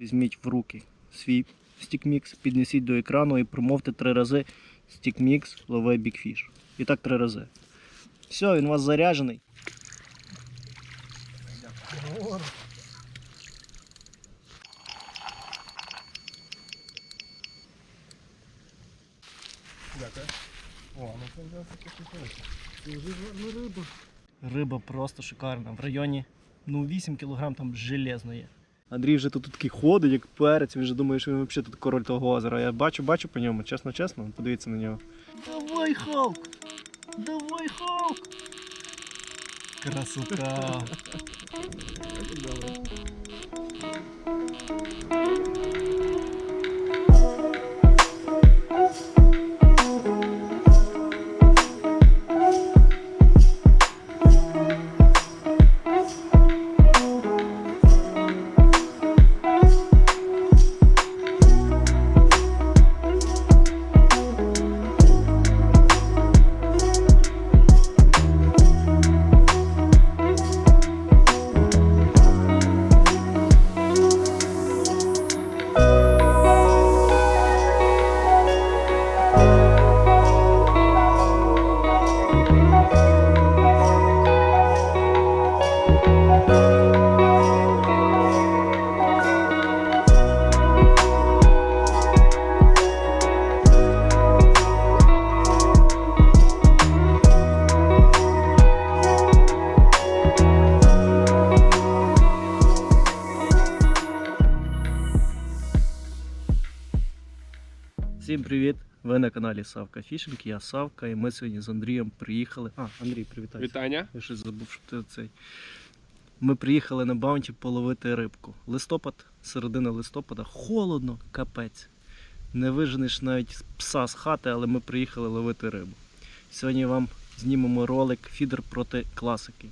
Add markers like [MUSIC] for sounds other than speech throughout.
Візьміть в руки свій стікмікс, піднесіть до екрану і промовте три рази стікмікс, лови бікфіш. І так три рази. Все, він у вас заряджений. Ну гарна риба. Просто шикарна. В районі ну, 8 кг там железно є. Андрій вже тут такий ходить, як перець, він вже думає, що він взагалі тут король того озера. Я бачу, бачу по ньому, чесно, чесно, подивіться на нього. Давай, Халк! Давай, Халк! Красота! [LAUGHS] Всім привіт! Ви на каналі Савка Фішинг, я Савка, і ми сьогодні з Андрієм приїхали. А, Андрій, привітайся. Вітання. Я щось забув, що ти цей. Ми приїхали на баунті половити рибку. Листопад, середина листопада, холодно, капець. Не виженеш навіть пса з хати, але ми приїхали ловити рибу. Сьогодні вам знімемо ролик фідер проти класики.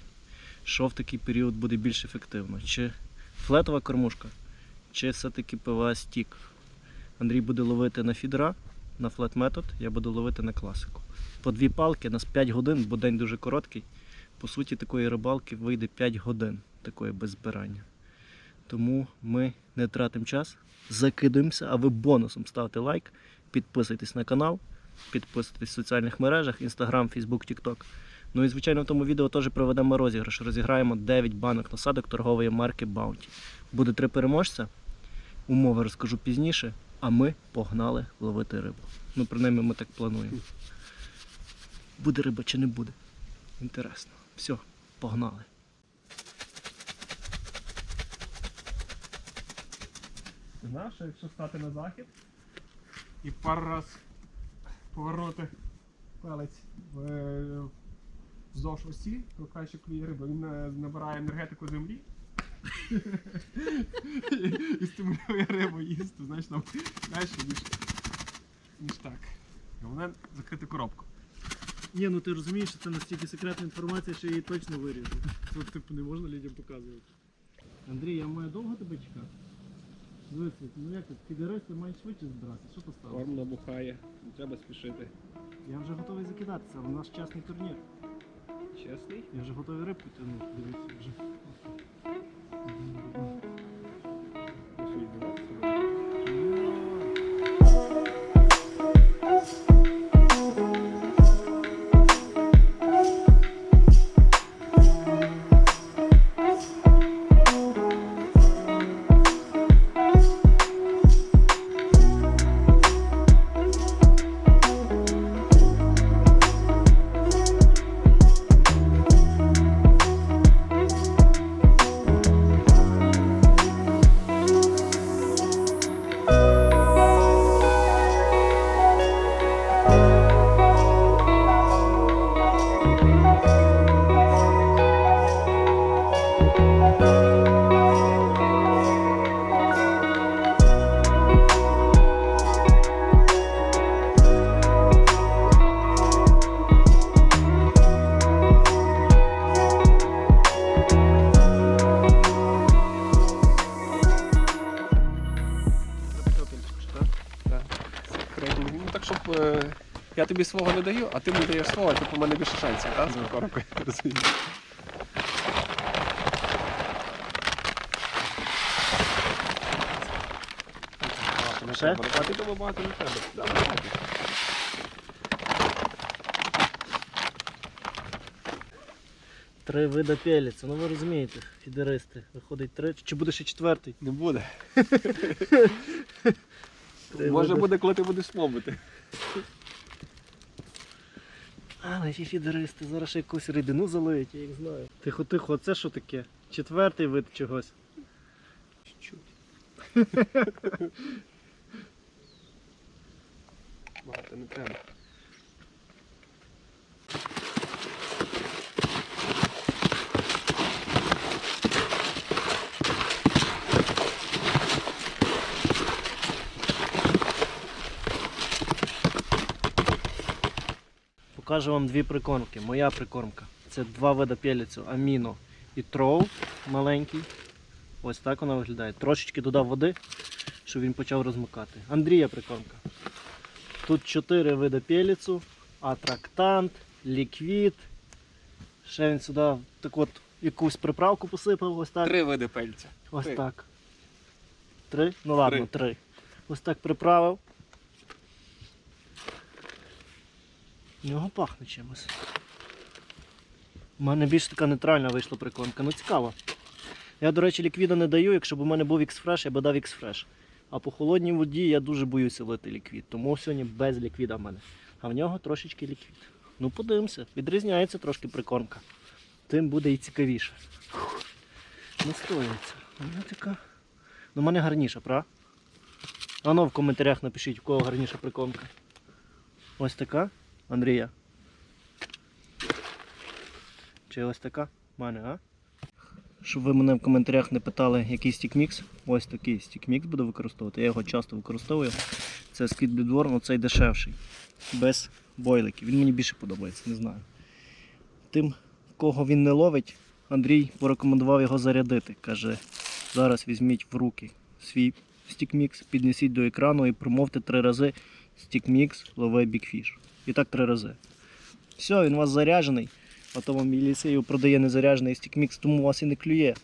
Що в такий період буде більш ефективно? Чи флетова кормушка, чи все-таки ПВА стік? Андрій буде ловити на фідера, на флет метод, я буду ловити на класику. По дві палки на 5 годин, бо день дуже короткий. По суті, такої рибалки вийде 5 годин такої без збирання. Тому ми не тратимо час, закидуємося, а ви бонусом ставте лайк, підписуйтесь на канал, підписуйтесь в соціальних мережах, Instagram, Facebook, TikTok. Ну і звичайно в тому відео теж проведемо розіграш. Розіграємо 9 банок насадок торгової марки Bounty. Буде три переможця. Умови розкажу пізніше, а ми погнали ловити рибу. Ну, принаймні, ми так плануємо. Буде риба чи не буде? Інтересно. Все, погнали. Знаєш, що якщо стати на захід і пару раз повернути палець вздовж осі, то краще клює риба. Він е, набирає енергетику землі і- стимулює рибу їсти, знаєш, нам краще, ніж, ніж так. Головне закрити коробку. Ні, ну ти розумієш, що це настільки секретна інформація, що її точно виріжу. Це типу не можна людям показувати. Андрій, я маю довго тебе чекати? Дивися, ну як тут, підеристи мають швидше збиратися, що поставити? Корм набухає, не треба спішити. Я вже готовий закидатися, але у нас чесний турнір. Чесний? Я вже готовий рибку тягнути, дивіться вже. Mm-hmm. Я тобі свого не даю, а ти мені даєш свого, типу у мене більше шансів, так? [LAUGHS] З? Не Ще? А ти того багато не треба. Три вида пеліця. Ну ви розумієте, фідеристи. Виходить три. Чи буде ще четвертий? Не буде. [LAUGHS] Три Може буде, коли ти будеш ловити. Але ті фідеристи зараз ще якусь рідину залиють, я їх знаю. Тихо, тихо, а це що таке? Четвертий вид чогось. Чуть-чуть. [LAUGHS] Багато не треба. Покажу вам дві прикормки. Моя прикормка. Це два вида пеліцю. Аміно і троу маленький. Ось так вона виглядає. Трошечки додав води, щоб він почав розмикати. Андрія прикормка. Тут чотири види пеліцу, атрактант, ліквід. Ще він сюди так от якусь приправку посипав. Ось так. Три види пельця. Ось Три. так. Три? Ну ладно, три. Ось так приправив. В нього пахне чимось. У мене більш така нейтральна вийшла прикормка. Ну цікаво. Я, до речі, ліквіда не даю, якщо б у мене був X-Fresh, я б дав X-Fresh. А по холодній воді я дуже боюся лити ліквід, тому сьогодні без ліквіда в мене. А в нього трошечки ліквід. Ну подивимося, відрізняється трошки прикормка. Тим буде і цікавіше. Настоюється. Вона така. Ну, в мене гарніша, правда? А ну в коментарях напишіть, у кого гарніша прикормка. Ось така, Андрія. Чи ось така? Мене, а? Щоб ви мене в коментарях не питали, який стікмікс, ось такий стікмікс буду використовувати. Я його часто використовую. Це Skid Bloodworm, цей дешевший. Без бойликів. Він мені більше подобається, не знаю. Тим, кого він не ловить, Андрій порекомендував його зарядити. Каже, зараз візьміть в руки свій стікмікс, піднесіть до екрану і промовте три рази стікмікс, лови бікфіш. І так три рази. Все, він у вас заряджений. Вам міліцею продає незаряджений стікмікс, тому у вас і не клює.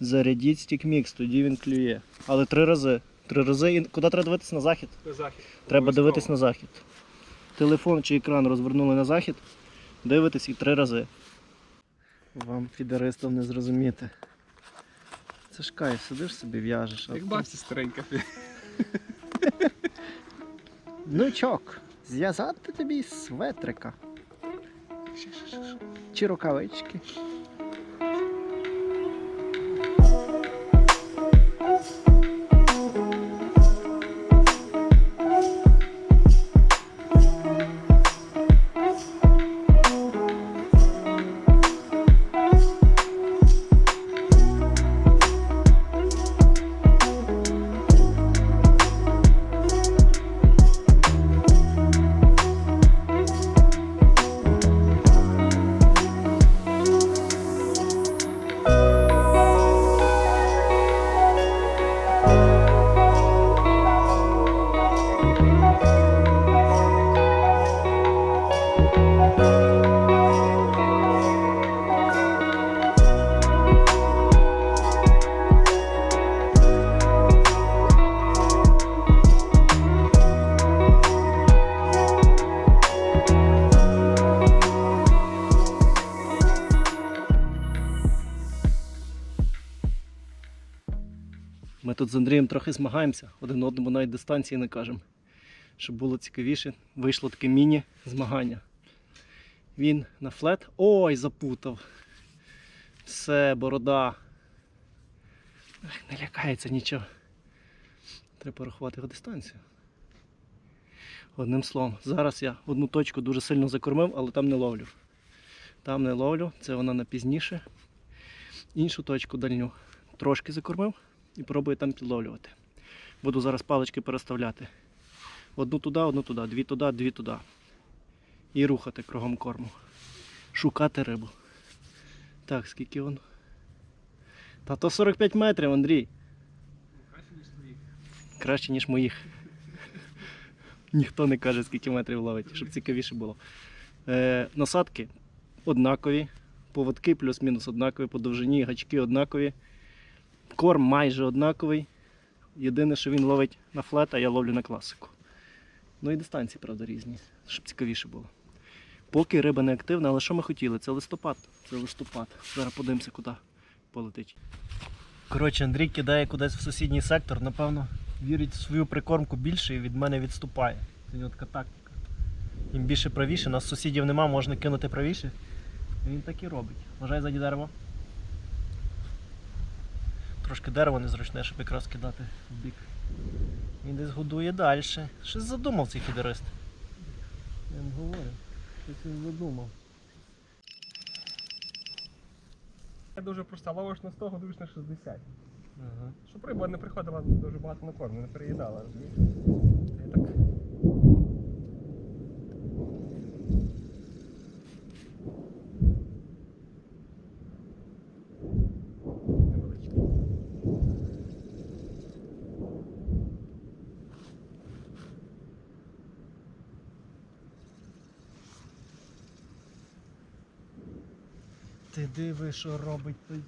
Зарядіть стікмікс, тоді він клює. Але три рази. Три рази. І куди треба дивитися на захід? На захід. Треба дивитись на захід. Телефон чи екран розвернули на захід, дивитесь і три рази. Вам, фідеристам, не зрозуміти. Це ж кайф, сидиш собі, в'яжеш. Як бабці старенька. [LAUGHS] Внучок, зв'язати тобі светрика. Чи рукавички. Тут з Андрієм трохи змагаємося, один одному навіть дистанції не кажемо. Щоб було цікавіше, вийшло таке міні-змагання. Він на флет. Ой, запутав. Все, борода. Не лякається нічого. Треба порахувати його дистанцію. Одним словом, зараз я одну точку дуже сильно закормив, але там не ловлю. Там не ловлю, це вона на пізніше. Іншу точку дальню трошки закормив і пробую там підловлювати. Буду зараз палички переставляти. Одну туди, одну туди, дві туди, дві туди. І рухати кругом корму. Шукати рибу. Так, скільки воно? Та то 45 метрів, Андрій. Краще, ніж твої. Краще, ніж моїх. [LAUGHS] Ніхто не каже, скільки метрів ловить, щоб цікавіше було. Е, насадки однакові, поводки плюс-мінус однакові, по довжині, гачки однакові. Корм майже однаковий. Єдине, що він ловить на флет, а я ловлю на класику. Ну і дистанції, правда, різні, щоб цікавіше було. Поки риба не активна, але що ми хотіли? Це листопад. Це листопад. Зараз подивимося, куди полетить. Коротше, Андрій кидає кудись в сусідній сектор, напевно, вірить в свою прикормку більше і від мене відступає. Це його така тактика. Їм більше правіше, нас сусідів нема, можна кинути правіше. І він так і робить. Вважай заді дерево. Трошки дерево незручне, щоб якраз кидати в бік. Він десь годує далі. Щось задумав цей фідерист. Я вам говорю. Щось він задумав. Я дуже проста, ловиш на 100, годуєш на 60. Ага. Щоб риба не приходила дуже багато на корм, не переїдала, розумієш? Диви, що робить той.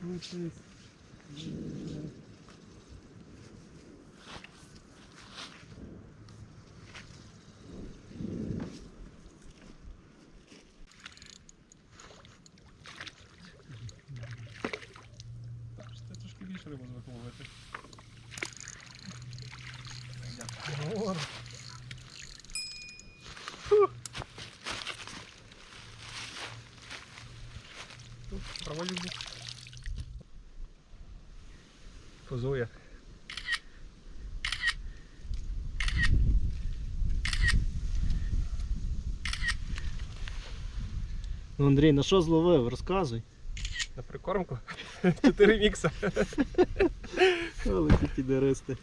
Крутись. Так, що Це трошки більше рибу звик ловити. Гор. Проводять. Позує. Ну, Андрій, на що зловив? Розказуй. На прикормку. [LAUGHS] Чотири мікса. [LAUGHS] Великі підеристи.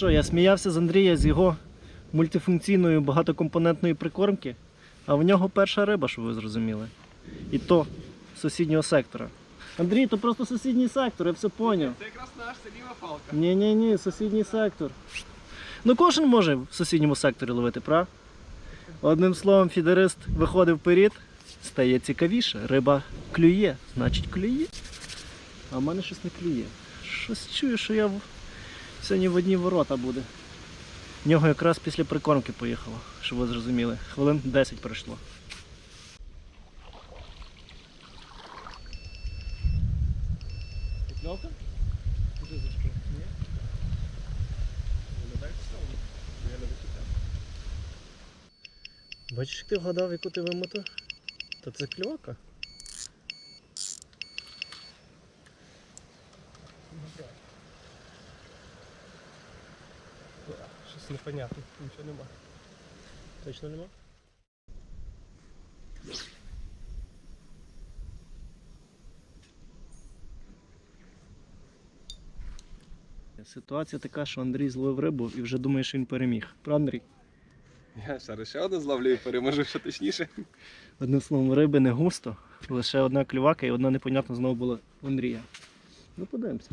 Що, я сміявся з Андрія з його мультифункційної багатокомпонентної прикормки, а в нього перша риба, щоб ви зрозуміли. І то з сусіднього сектора. Андрій, то просто сусідній сектор, я все поняв. Це якраз наш, це ліва палка. Ні, ні, ні, сусідній сектор. Ну кожен може в сусідньому секторі ловити, прав? Одним словом, фідерист виходить вперед, стає цікавіше. Риба клює, значить клює. А в мене щось не клює. Щось чую, що я сьогодні в одні ворота буде. В нього якраз після прикормки поїхало, щоб ви зрозуміли. Хвилин 10 пройшло. Підльовка? Бачиш, як ти вгадав, яку ти вимотав? Та це кльока. Щось непонятне, нічого нема. Точно нема? Ситуація така, що Андрій зловив рибу і вже думає, що він переміг. Правда, Андрій? Я зараз ще одну зловлю і переможу ще точніше. Одним словом, риби не густо, лише одна клювака і одна непонятна знову була у Андрія. Ну, подивимося.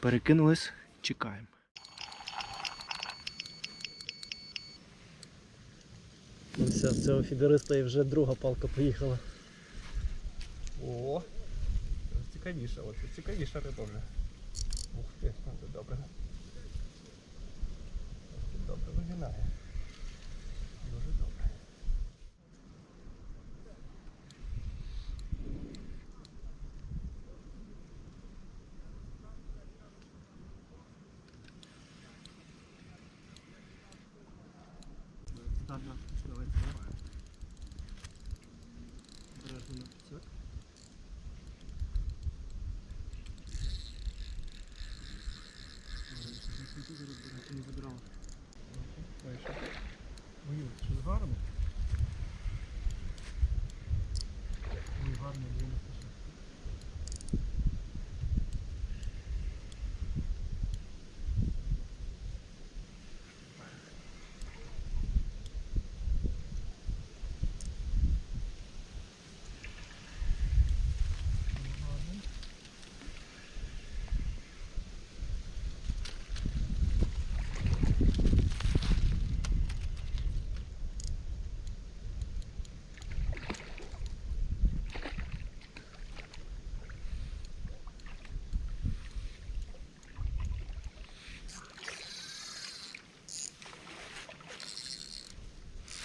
Перекинулись, чекаємо. Все, цього фідериста і вже друга палка поїхала. О, цікавіше, це цікавіша риба вже. Ух ти, ну це добре. Добре вигинає.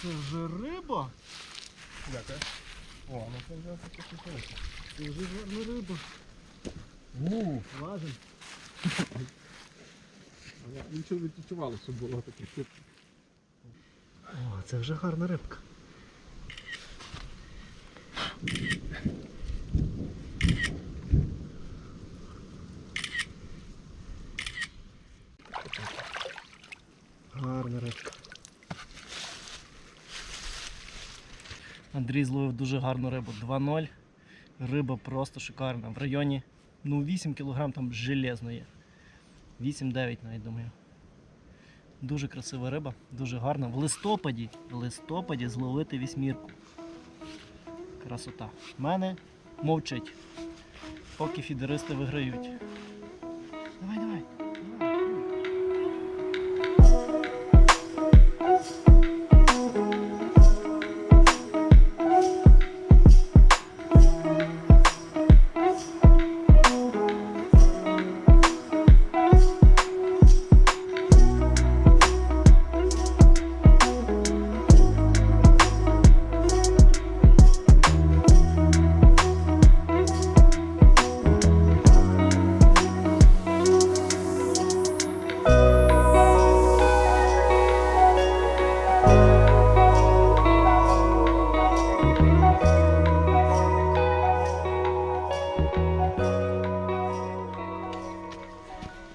Це вже риба. Дякую. О, ну це вже таке хороше. Це вже гарна риба. У, Важен. Нічого не відчувало, було таке. О, це вже гарна рибка. Андрій зловив дуже гарну рибу. 2-0. Риба просто шикарна. В районі ну, 8 кг там железно є. 8-9 навіть думаю. Дуже красива риба, дуже гарна. В листопаді, в листопаді зловити вісьмірку. Красота. В мене мовчить. Поки фідеристи виграють. Давай, давай.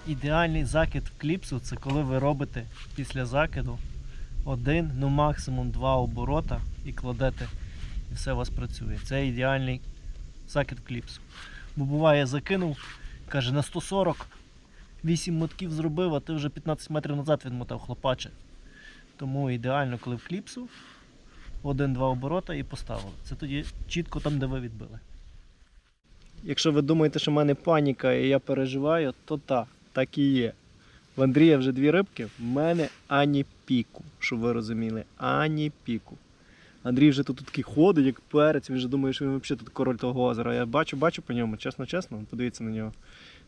Ідеальний закид в кліпсу це коли ви робите після закиду один, ну максимум два оборота і кладете, і все у вас працює. Це ідеальний закид в кліпсу. Бо буває, закинув, каже, на 140 8 мотків зробив, а ти вже 15 метрів назад відмотав хлопаче. Тому ідеально, коли в кліпсу один-два оборота і поставили. Це тоді чітко там, де ви відбили. Якщо ви думаєте, що в мене паніка і я переживаю, то так, так і є. В Андрія вже дві рибки, в мене ані піку, щоб ви розуміли, ані піку. Андрій вже тут такий ходить, як перець, він вже думає, що він взагалі тут король того озера. Я бачу, бачу по ньому, чесно, чесно, подивіться на нього.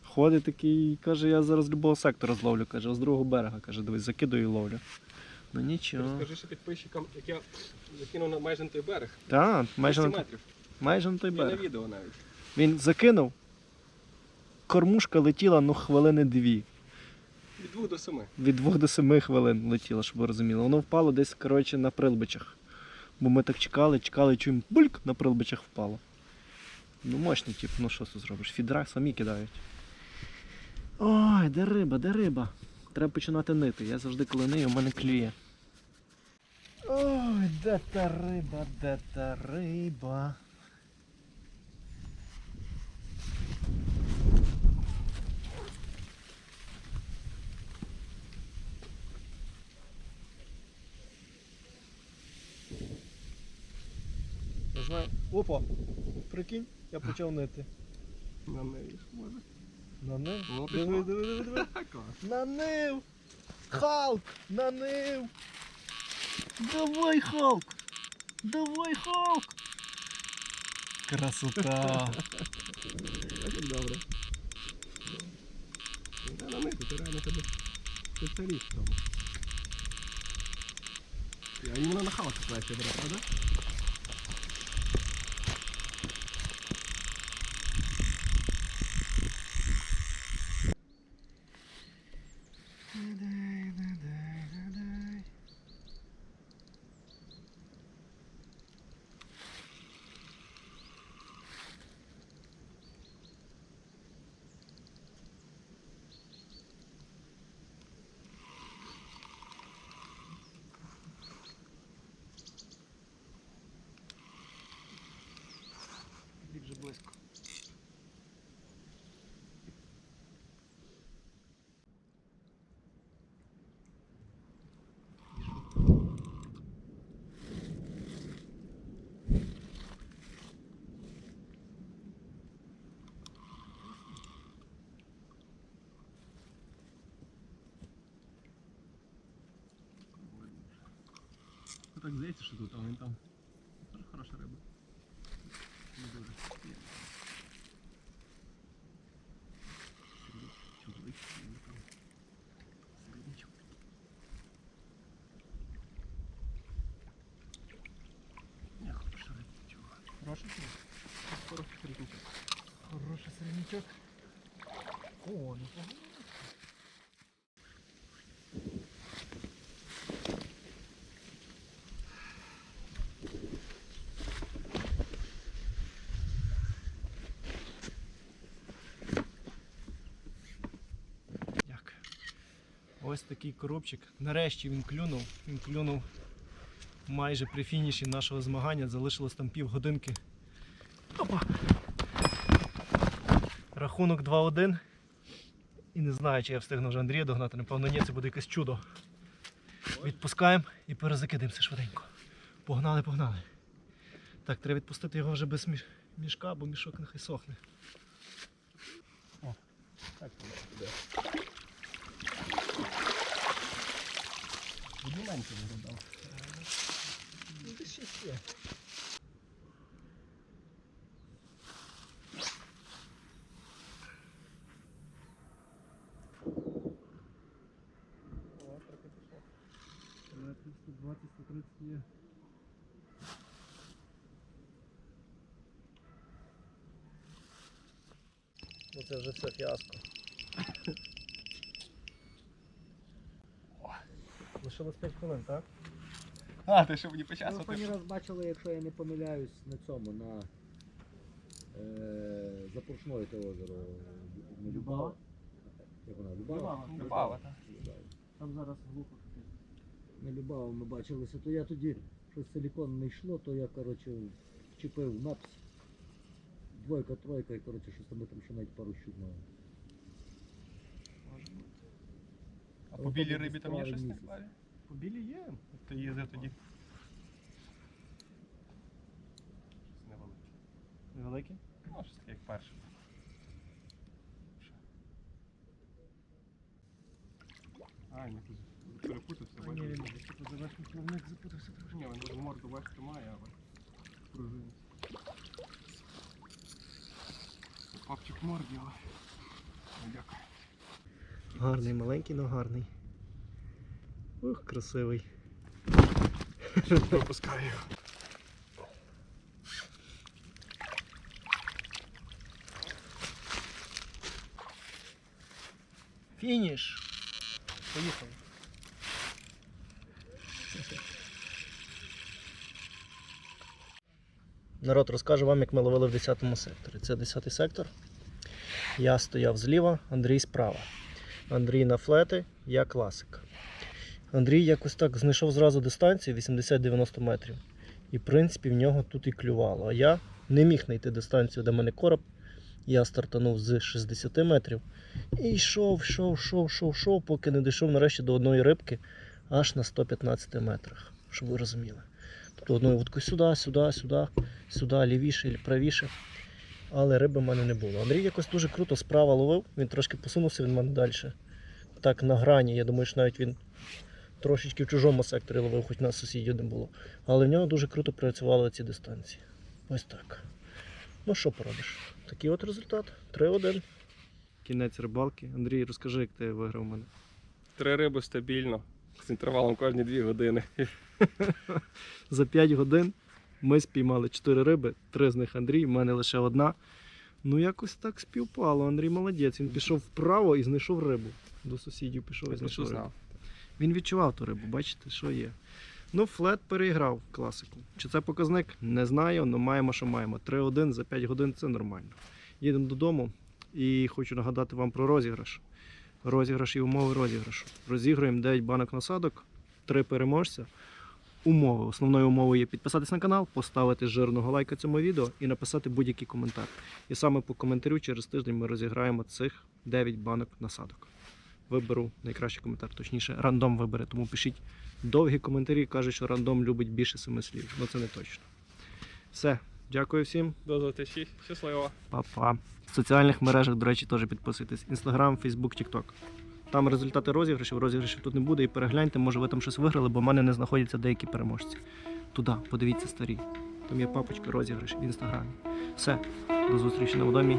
Ходить такий, каже, я зараз любого сектора зловлю, каже, з другого берега, каже, дивись, закидую і ловлю. Ну нічого. Розкажи ще підписчикам, як я закинув на майже на той берег. Так, майже 200 на, метрів. майже на той на берег. відео навіть. Він закинув, кормушка летіла ну хвилини дві. Від 2 до 7. Від 2 до 7 хвилин летіло, щоб ви розуміли. Воно впало десь, коротше, на прилбичах. Бо ми так чекали, чекали, чуємо бульк на прилбичах впало. Ну мощний тип, ну що тут зробиш? Фідра самі кидають. Ой, де риба, де риба? Треба починати нити. Я завжди коли нию, в мене клює. Ой, де та риба, де та риба. Опа! Прикинь, я почав нити. На неї може. Нанив? Ну, диви, пішло. диви, диви, диви. [LAUGHS] Клас. Нанив! Халк! Нанив! Давай, Халк! Давай, Халк! Красота! Добре. Та на них, ти реально тебе спеціаліст в тому. Я іменно на халку краще бере, правда? так здається, що тут, а він там теж хороша риба. Не дуже. Чоловік, там. Середнячок. Не, хороша риба, чувак. Хороший середнячок. Хороший середнячок. О, непогано. Такий коробчик. Нарешті він клюнув. Він клюнув майже при фініші нашого змагання. Залишилось там півгодинки. Опа! Рахунок 2-1. І не знаю, чи я встигну вже Андрія догнати. Напевно, ні, це буде якесь чудо. Відпускаємо і перезакидаємося швиденько. Погнали, погнали. Так, треба відпустити його вже без мішка, бо мішок нехай сохне. О, Так, буде. Одні менше виглядав. О, трохи пішло. 120-130 є. Ну це вже все фіаско. Лишилось 5 хвилин, так? А, ти що мені Ми почасу? останній раз бачили, якщо я не помиляюсь, на цьому, на е, Запоршної те озеро. Не Любава? Як вона? Любава? Любава. Любава, так. Любава. Там зараз глухо. На Любава ми бачилися, то я тоді щось силікон не йшло, то я, коротше, вчепив напс. Двойка, тройка і коротше, щось там ми там ще навіть пару щук мали. Може бути. А Але по білій рибі там є щось на акварі? По білій є. Ти їздив тоді? Щось невелике. Невеликий? Ну, щось таке, як перше. А, ні, тут перепутався, Ні, бачиш? він типу завершив плавник, запутався трошки. Ні, він може морду весь тримає, але пружинить. Папчик морді, але... Гарний, маленький, але гарний. Ух, красивий. Пропускаю його. Фініш! Поїхали. Народ розкажу вам, як ми ловили в 10 секторі. Це 10 сектор. Я стояв зліва, Андрій справа. Андрій на флети, я класик. Андрій якось так знайшов зразу дистанцію 80-90 метрів. І в принципі в нього тут і клювало. А я не міг знайти дистанцію, де мене короб. Я стартанув з 60 метрів. І йшов, йшов, йшов, йшов, йшов, поки не дійшов нарешті до одної рибки аж на 115 метрах, щоб ви розуміли. Тобто одною вудкою сюди, сюди, сюди, сюди, лівіше, правіше. Але риби в мене не було. Андрій якось дуже круто справа ловив, він трошки посунувся від мене далі. Так на грані. Я думаю, що навіть він трошечки в чужому секторі ловив, хоч на сусідів не було. Але в нього дуже круто працювали ці дистанції. Ось так. Ну що поробиш? Такий от результат. 3-1. Кінець рибалки. Андрій, розкажи, як ти виграв мене. Три риби стабільно. З інтервалом кожні дві години. [LAUGHS] За 5 годин ми спіймали 4 риби, 3 з них Андрій, в мене лише одна. Ну, якось так співпало. Андрій молодець. Він пішов вправо і знайшов рибу. До сусідів пішов і знайшов рибу. Він відчував ту рибу, бачите, що є. Ну, флет переіграв класику. Чи це показник? Не знаю, але маємо, що маємо. 3-1 за 5 годин це нормально. Їдемо додому і хочу нагадати вам про розіграш. Розіграш і умови розіграшу. Розіграємо 9 банок насадок, 3 переможця. Умови. Основною умовою є підписатись на канал, поставити жирного лайка цьому відео і написати будь-який коментар. І саме по коментарю через тиждень ми розіграємо цих 9 банок насадок. Виберу найкращий коментар, точніше, рандом вибере. Тому пишіть довгі коментарі. Кажуть, що рандом любить більше семи слів. Ну це не точно. Все, дякую всім. До зустрічі. Щасливо. Па-па. В соціальних мережах, до речі, теж підписуйтесь. Інстаграм, Фейсбук, Тікток. Там результати розіграшів, розіграшів тут не буде. І перегляньте, може ви там щось виграли, бо в мене не знаходяться деякі переможці. Туди, подивіться старі. Там є папочка розіграш в інстаграмі. Все, до зустрічі на водомі.